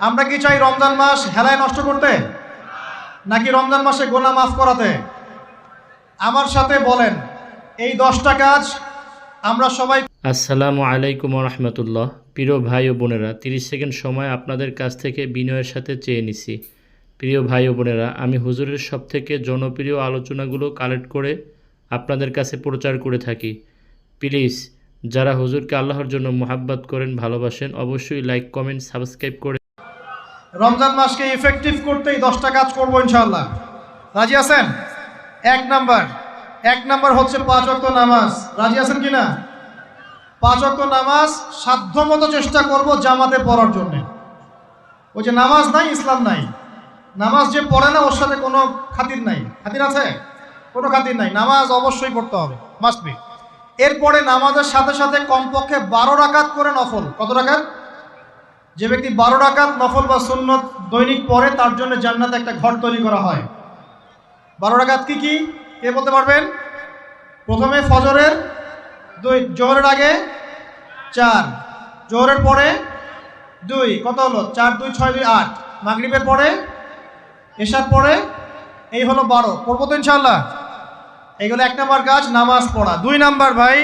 আমরা কি চাই রমজান মাস হেলায় নষ্ট করতে? নাকি রমজান মাসে গোনা মাফ করাতে? আমার সাথে বলেন, এই দশটা কাজ আমরা সবাই আসসালামু আলাইকুম রহমতুল্লাহ। প্রিয় ভাই ও বোনেরা, তিরিশ সেকেন্ড সময় আপনাদের কাছ থেকে বিনয়ের সাথে চেয়ে নিছি। প্রিয় ভাই ও বোনেরা, আমি হুজুরের সব থেকে জনপ্রিয় আলোচনাগুলো কালেক্ট করে আপনাদের কাছে প্রচার করে থাকি। প্লিজ, যারা হুজুরকে আল্লাহর জন্য মোহাব্বত করেন, ভালোবাসেন, অবশ্যই লাইক কমেন্ট সাবস্ক্রাইব করে রমজান মাসকে ইফেক্টিভ করতেই দশটা কাজ করব ইনশাআল্লাহ। রাজি আছেন? এক নাম্বার। এক নাম্বার হচ্ছে পাঁচ অক্ত নামাজ। রাজি আছেন কি না পাঁচ অক্ত নামাজ সাধ্যমতো চেষ্টা করব জামাতে পড়ার জন্য। ওই যে নামাজ নাই, ইসলাম নাই। নামাজ যে পড়ে না, ওর সাথে কোনো খাতির নাই। খাতির আছে? কোনো খাতির নাই। নামাজ অবশ্যই পড়তে হবে। মাস্ট বি এরপরে নামাজের সাথে সাথে কমপক্ষে বারো রাকাত করে নফল। কত রাকাত? যে ব্যক্তি বারো রাকাত নফল বা সুন্নত দৈনিক পরে তার জন্য জান্নাতে একটা ঘর তৈরি করা হয়। বারো ডাকাত কি কি? কে বলতে পারবেন? প্রথমে ফজরের, দুই, জোহরের আগে চার, জোহরের পরে দুই, কত হলো? চার, দুই, ছয়, দুই, আট, মাগরিবের পরে এশার পরে এই হলো বারো। পড়ব তো ইনশাল্লাহ এইগুলো এক নাম্বার কাজ, নামাজ পড়া। দুই নাম্বার ভাই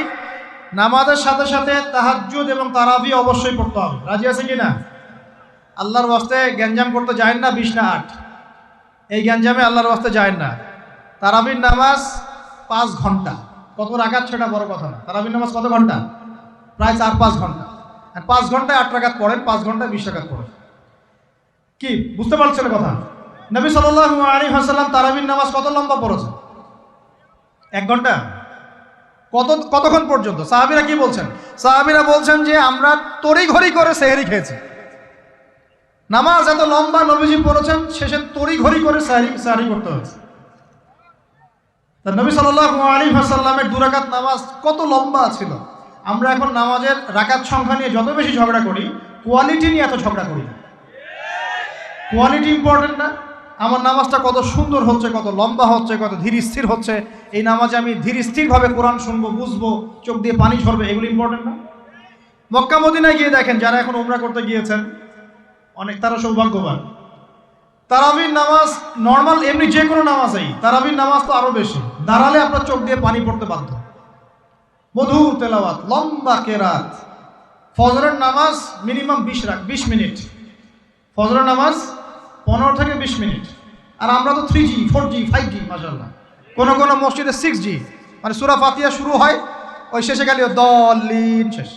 নামাজের সাথে সাথে তাহাজ্জুদ এবং তারাবি অবশ্যই পড়তে হবে। রাজি আছে কি না আল্লাহর ওয়াস্তে গ্যাঞ্জাম করতে যায় না বিশ না আট। এই গ্যাঞ্জামে আল্লাহর ওয়াস্তে যায় না। তারাবির নামাজ পাঁচ ঘণ্টা। কত রাখাত সেটা বড় কথা না। তারাবির নামাজ কত ঘণ্টা? প্রায় চার পাঁচ ঘণ্টা। আর পাঁচ ঘন্টায় আট রাখাত পড়েন, পাঁচ ঘন্টায় বিশ রাখাত পড়েন। কি? বুঝতে পারছেন কথা? নবী সাল্লাহ আলী হাসাল্লাম তারাবির নামাজ কত লম্বা পড়েছে এক ঘণ্টা? কত কতক্ষণ পর্যন্ত? সাহাবিরা কি বলছেন? সাহাবিরা বলছেন যে আমরা তড়ি ঘড়ি করে সেহেরি খেয়েছি। নামাজ এত লম্বা নবীজি পড়েছেন, শেষে তড়ি ঘড়ি করে সাহারি সাহারি করতে হয়েছে। নবী সাল্লাহ আলী দুরাকাত নামাজ কত লম্বা ছিল? আমরা এখন নামাজের রাকাত সংখ্যা নিয়ে যত বেশি ঝগড়া করি কোয়ালিটি নিয়ে এত ঝগড়া করি না। কোয়ালিটি ইম্পর্টেন্ট না? আমার নামাজটা কত সুন্দর হচ্ছে, কত লম্বা হচ্ছে, কত ধীর স্থির হচ্ছে। এই নামাজে আমি ধীর স্থিরভাবে কোরআন শুনব, বুঝব, চোখ দিয়ে পানি ঝরবে, এগুলো ইম্পর্টেন্ট না? মক্কা মদিনায় গিয়ে দেখেন, যারা এখন উমরা করতে গিয়েছেন, অনেক তারা সৌভাগ্যবান। তারাবির নামাজ নর্মাল এমনি যে কোনো নামাজেই, তারাবির নামাজ তো আরও বেশি। দাঁড়ালে আপনার চোখ দিয়ে পানি পড়তে বাধ্য। মধুর তেলাওয়াত, লম্বা কেরাত। ফজরের নামাজ মিনিমাম বিশ রাখ বিশ মিনিট। ফজরের নামাজ পনেরো থেকে বিশ মিনিট। আর আমরা তো three G four G five G মাসাল্লাহ কোনো কোনো মসজিদে সিক্স জি মানে সুরা ফাতিয়া শুরু হয়, ওই শেষে গেলে দলিন শেষ।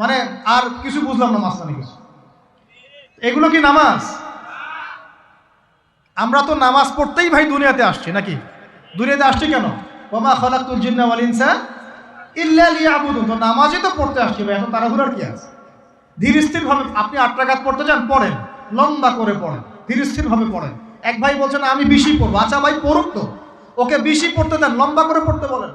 মানে আর কিছু বুঝলাম না মাঝখানে কিছু। এগুলো কি নামাজ? আমরা তো নামাজ পড়তেই ভাই দুনিয়াতে আসছি, নাকি? দুনিয়াতে আসছি কেন? ওমা খলাকুল জিন্না ওয়াল ইনসা ইল্লা লিয়াবুদুন। তো নামাজই তো পড়তে আসছি ভাই, এত তাড়াহুড়ার কি আছে? ধীর স্থিরভাবে আপনি আট পড়তে চান, পড়েন। লম্বা করে পড়েন। ধীর স্থিরভাবে পড়েন। এক ভাই বলছেন, আমি বেশি পড়ব। আচ্ছা ভাই পড়ুক তো। ওকে বেশি পড়তে দেন, লম্বা করে পড়তে বলেন।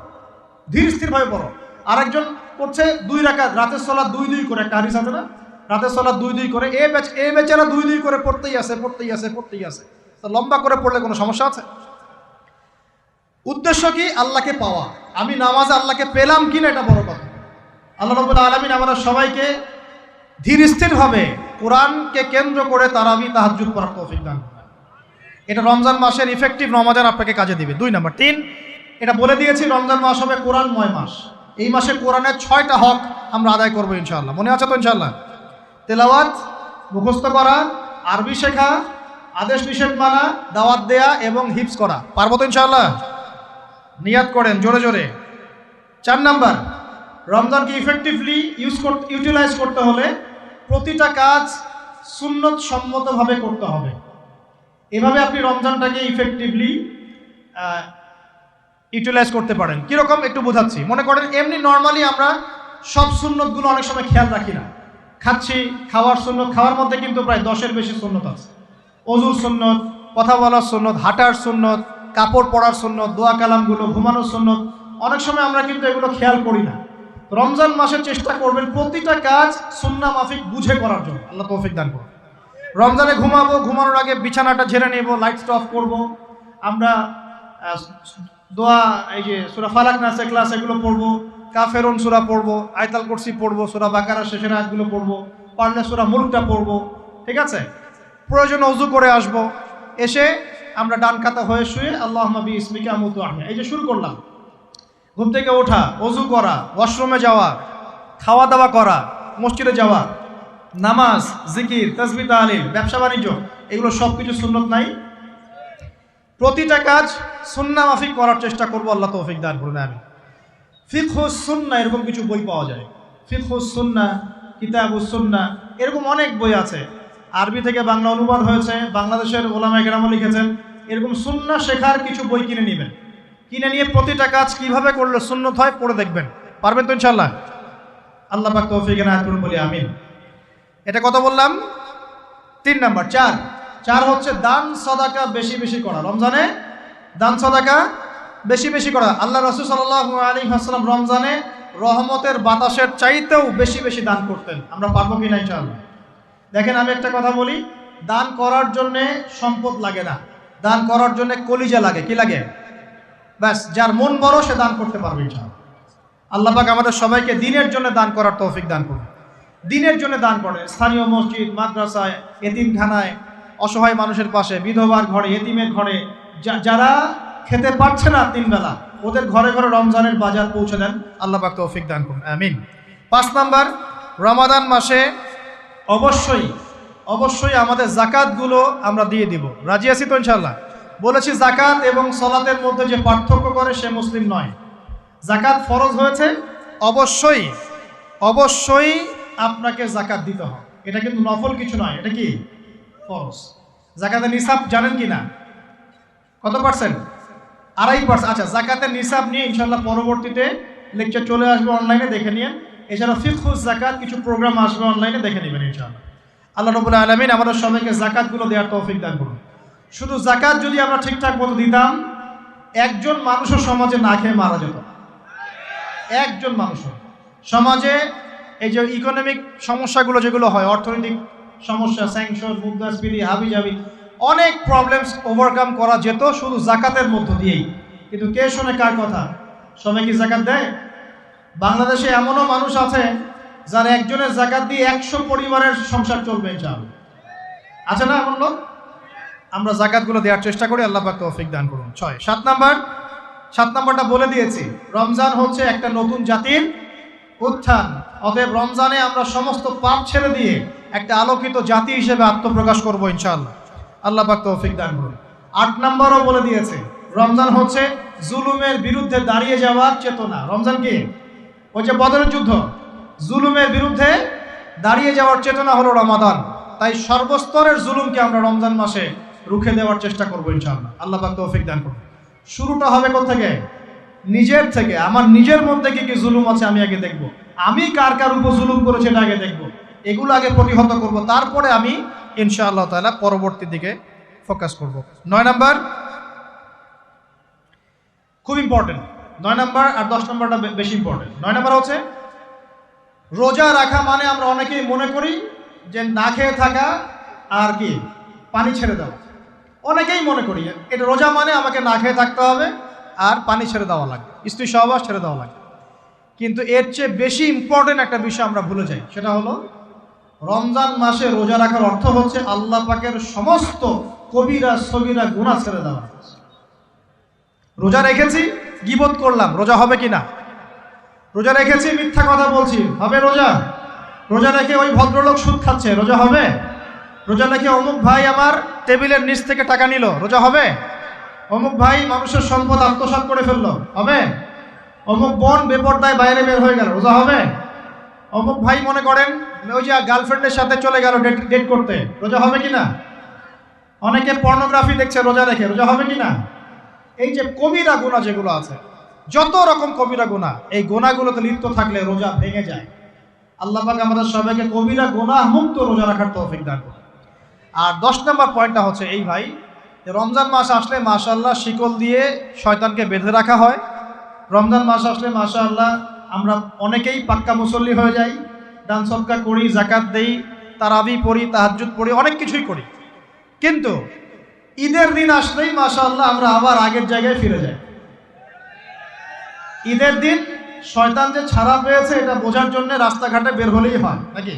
ধীর স্থিরভাবে পড়ো। আরেকজন পড়ছে দুই রাকাত, রাতের সলা দুই দুই করে, একটা হারিস আছে না? রাতের সলা দুই দুই করে, এ বেচ এ বেচারা দুই দুই করে পড়তেই আছে পড়তেই আছে পড়তেই আছে। তো লম্বা করে পড়লে কোনো সমস্যা আছে? উদ্দেশ্য কি? আল্লাহকে পাওয়া। আমি নামাজে আল্লাহকে পেলাম কিনা এটা বড় কথা। আল্লাহ রবুল্লা আলমিন আমরা সবাইকে ধীর স্থিরভাবে কোরআনকে কেন্দ্র করে তারাবি তাহাজুদ করার তৌফিক দান এটা রমজান মাসের ইফেক্টিভ রমাজান আপনাকে কাজে দিবে। দুই নম্বর। তিন, এটা বলে দিয়েছি রমজান মাস হবে কোরআনময় মাস। এই মাসে কোরআনের ছয়টা হক আমরা আদায় করব ইনশাল্লাহ মনে আছে তো ইনশাল্লাহ তেলাওয়াত, মুখস্থ করা, আরবি শেখা, আদেশ নিষেধ মানা, দাওয়াত দেয়া এবং হিপস করা। পারব তো ইনশাআল্লাহ? নিয়াত করেন, জোরে জোরে। চার নাম্বার, রমজানকে ইফেক্টিভলি ইউজ করতে ইউটিলাইজ করতে হলে প্রতিটা কাজ সুন্নত সম্মতভাবে করতে হবে। এভাবে আপনি রমজানটাকে ইফেক্টিভলি ইউটিলাইজ করতে পারেন। কীরকম একটু বোঝাচ্ছি। মনে করেন, এমনি নর্মালি আমরা সব সুন্নতগুলো অনেক সময় খেয়াল রাখি না। খাচ্ছি, খাওয়ার সুন্নত, খাওয়ার মধ্যে কিন্তু প্রায় দশের বেশি সুন্নত আছে। অজুর সুন্নত, কথা বলার সুন্নত, হাঁটার সুন্নত, কাপড় পরার সুন্নত, দোয়া কালামগুলো, ঘুমানোর সুন্নত, অনেক সময় আমরা কিন্তু এগুলো খেয়াল করি না। রমজান মাসের চেষ্টা করবেন প্রতিটা কাজ সুন্না মাফিক বুঝে করার জন্য। আল্লাহ তৌফিক দান করুন। রমজানে ঘুমাবো, ঘুমানোর আগে বিছানাটা ঝেড়ে নেব লাইট অফ করব। আমরা দোয়া, এই যে সুরা ফালাক নাসে ক্লাস এগুলো পড়ব, কাফেরন সুরা পড়ব, আয়তাল কুরসি পড়ব, সুরা বাকারা শেষের আয়াতগুলো পড়ব, পারলে সুরা মুলকটা পড়ব, ঠিক আছে? প্রয়োজন অজু করে আসব, এসে আমরা ডান কাতা হয়ে শুয়ে আল্লাহ নবী ইসমিকা মুতু আহমে এই যে শুরু করলাম। ঘুম থেকে ওঠা, অজু করা, ওয়াশরুমে যাওয়া খাওয়া দাওয়া করা, মসজিদে যাওয়া, নামাজ, জিকির তসবি তালিম ব্যবসা, বাণিজ্য, এগুলো সব কিছু সুন্নত নাই? প্রতিটা কাজ সুন্না মাফিক করার চেষ্টা করব, আল্লাহ তৌফিক দান করুন আমি ফিকহুস সুন্না, এরকম কিছু বই পাওয়া যায়। ফিকহুস সুন্না কিতাবুস সুন্না, এরকম অনেক বই আছে। আরবি থেকে বাংলা অনুবাদ হয়েছে, বাংলাদেশের ওলামা একরামও লিখেছেন, এরকম সুন্না শেখার কিছু বই কিনে নেবেন। কিনে নিয়ে প্রতিটা কাজ কীভাবে করলে সুন্নত হয় পড়ে দেখবেন। পারবেন তো ইনশাল্লাহ আল্লাহ তৌফিক করুন, বলি আমিন। এটা কত বললাম? তিন নাম্বার, চার। চার হচ্ছে দান সদাকা বেশি বেশি করা। রমজানে দান সদাকা বেশি বেশি করা। আল্লাহ রসুল সাল্লাহ আলী হাসলাম রমজানে রহমতের বাতাসের চাইতেও বেশি বেশি দান করতেন। আমরা পারব কি না ইনশাআল্লাহ? দেখেন আমি একটা কথা বলি, দান করার জন্যে সম্পদ লাগে না। দান করার জন্য কলিজা লাগে। কি লাগে? ব্যাস, যার মন বড়, সে দান করতে পারবে আল্লাহ পাক আমাদের সবাইকে দিনের জন্য দান করার তৌফিক দান করুন। দিনের জন্য দান করে। স্থানীয় মসজিদ, মাদ্রাসায়, এতিমখানায়, অসহায় মানুষের পাশে, বিধবার ঘরে, এতিমের ঘরে যারা খেতে পারছে না তিন বেলা ওদের ঘরে ঘরে রমজানের বাজার পৌঁছে দেন। আল্লাহ পাক তৌফিক দান করুন। আমিন। পাঁচ নাম্বার, রমাদান মাসে অবশ্যই অবশ্যই আমাদের জাকাতগুলো আমরা দিয়ে দিব। রাজি আছি তো ইনশাল্লাহ বলেছি জাকাত এবং সলাতের মধ্যে যে পার্থক্য করে সে মুসলিম নয়। জাকাত ফরজ হয়েছে? অবশ্যই। অবশ্যই আপনাকে জাকাত দিতে হবে। এটা কিন্তু নফল কিছু নয়। এটা কি? ফরজ। জাকাতের নিসাব জানেন কি না? কত পার্সেন্ট আড়াই পার্সেন্ট আচ্ছা জাকাতের নিসাব নিয়ে ইনশাল্লাহ পরবর্তীতে লেকচার চলে আসবে অনলাইনে দেখে নিন এছাড়া ফিফুজ জাকাত কিছু প্রোগ্রাম আসবে অনলাইনে দেখে নেবেন ইনশাল্লাহ আল্লাহ রবুল আলমিন আমাদের সবাইকে জাকাতগুলো দেওয়ার তৌফিক দান করুন। শুধু জাকাত যদি আমরা ঠিকঠাক মতো দিতাম, একজন মানুষও সমাজে না খেয়ে মারা যেত। একজন মানুষও। সমাজে এই যে ইকোনমিক সমস্যাগুলো যেগুলো হয়, অর্থনৈতিক সমস্যা স্যাংশন মুদ্রাস্ফীতি হাবি জাবি অনেক প্রবলেমস ওভারকাম করা যেত শুধু জাকাতের মধ্য দিয়েই। কিন্তু কে শোনে কার কথা? সবাই কি জাকাত দেয়? বাংলাদেশে এমনও মানুষ আছে যার একজনের জাকাত দিয়ে একশো পরিবারের সংসার চলবে চাল আছে না এমন লোক? আমরা জাকাতগুলো দেওয়ার চেষ্টা করি, আল্লাহ পাক তৌফিক দান করুন। ছয়, সাত নাম্বার, সাত নাম্বারটা বলে দিয়েছি, রমজান হচ্ছে একটা নতুন জাতির উত্থান। অতএব রমজানে আমরা সমস্ত পাপ ছেড়ে দিয়ে একটা আলোকিত জাতি হিসেবে আত্মপ্রকাশ করব ইনশাআল্লাহ। আল্লাহ পাক তৌফিক দান করুন। আট নাম্বারও বলে দিয়েছে, রমজান হচ্ছে জুলুমের বিরুদ্ধে দাঁড়িয়ে যাওয়ার চেতনা। রমজান কি? ওই যে বদরের যুদ্ধ। জুলুমের বিরুদ্ধে দাঁড়িয়ে যাওয়ার চেতনা হলো রমাদান। তাই সর্বস্তরের জুলুমকে আমরা রমজান মাসে রুখে দেওয়ার চেষ্টা করব ইনশাআল্লাহ। আল্লাহ পাক তৌফিক দান করুন। শুরুটা হবে থেকে নিজের থেকে। আমার নিজের মধ্যে কি কি জুলুম আছে আমি আগে দেখব। আমি কার কার উপর জুলুম করেছি এটা আগে দেখব। এগুলো আগে প্রতিহত করব। তারপরে আমি ইনশাআল্লাহ তাআলা পরবর্তী দিকে ফোকাস করব। নয় নাম্বার, খুব ইম্পর্টেন্ট নয় নাম্বার আর দশ নাম্বারটা বেশি ইম্পর্টেন্ট নয় নাম্বার হচ্ছে, রোজা রাখা মানে আমরা অনেকেই মনে করি যে না খেয়ে থাকা আর কি, পানি ছেড়ে দেওয়া। অনেকেই মনে করি, এটা রোজা মানে আমাকে না খেয়ে থাকতে হবে আর পানি ছেড়ে দেওয়া লাগবে স্ত্রী সহবাস ছেড়ে দেওয়া লাগবে কিন্তু এর চেয়ে বেশি ইম্পর্টেন্ট একটা বিষয় আমরা ভুলে যাই, সেটা হলো রমজান মাসে রোজা রাখার অর্থ হচ্ছে আল্লাহ পাকের সমস্ত কবিরা সবিরা গুণা ছেড়ে দেওয়া। রোজা রেখেছি, গিবত করলাম, রোজা হবে কি না রোজা রেখেছি, মিথ্যা কথা বলছি, হবে রোজা? রোজা রেখে ওই ভদ্রলোক সুদ খাচ্ছে, রোজা হবে? রোজা রেখে অমুক ভাই আমার টেবিলের নিচ থেকে টাকা নিল? রোজা হবে? অমুক ভাই মানুষের সম্পদ আত্মসাৎ করে ফেলল। হবে? অমুক বোন বেপর্দায় বাইরে বের হয়ে গেল। রোজা হবে? অমুক ভাই মনে করেন, ওই যে গার্লফ্রেন্ডের সাথে চলে গেল ডেট ডেট করতে। রোজা হবে কি না অনেকে পর্নোগ্রাফি দেখছে রোজা রেখে রোজা হবে কি না এই যে কবিরা গুণা যেগুলো আছে, যত রকম কবিরা গুণা, এই গোনাগুলোতে লিপ্ত থাকলে রোজা ভেঙে যায়। আল্লাহ পাক আমাদের সবাইকে কবিরা গুণা মুক্ত রোজা রাখার তৌফিক দান করুন। আর দশ নম্বর পয়েন্টটা হচ্ছে এই ভাই রমজান মাস আসলে মাশাল্লাহ শিকল দিয়ে শয়তানকে বেঁধে রাখা হয়। রমজান মাস আসলে মাশাল্লাহ আমরা অনেকেই পাক্কা মুসল্লি হয়ে যাই, দান সৎকা করি জাকাত দেই, তারাবি পড়ি, তাহাজ্জুদ পড়ি, অনেক কিছুই করি। কিন্তু ঈদের দিন আসলেই মাশাল্লাহ আমরা আবার আগের জায়গায় ফিরে যাই। ঈদের দিন শয়তান যে ছাড়া পেয়েছে এটা বোঝার জন্য রাস্তাঘাটে বের হলেই হয়, নাকি?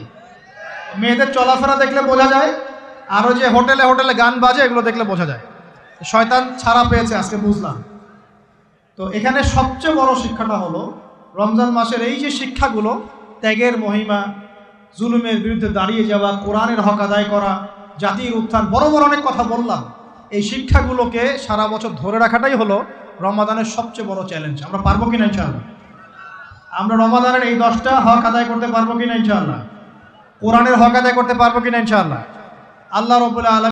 মেয়েদের চলাফেরা দেখলে বোঝা যায় আরও যে হোটেলে হোটেলে গান বাজে, এগুলো দেখলে বোঝা যায়। শয়তান ছাড়া পেয়েছে আজকে, বুঝলাম। তো এখানে সবচেয়ে বড় শিক্ষাটা হলো, রমজান মাসের এই যে শিক্ষাগুলো, ত্যাগের মহিমা, জুলুমের বিরুদ্ধে দাঁড়িয়ে যাওয়া, কোরআনের হক আদায় করা, জাতির উত্থান, বড় বড় অনেক কথা বললাম। এই শিক্ষাগুলোকে সারা বছর ধরে রাখাটাই হলো রমাদানের সবচেয়ে বড় চ্যালেঞ্জ আমরা পারব কিনা ইনশাআল্লাহ? আমরা রমাদানের এই দশটা হক আদায় করতে পারব কিনা ইনশাআল্লাহ? কোরআনের হক আদায় করতে পারব কিনা ইনশাআল্লাহ? আল্লাহ রবুল্লা আলম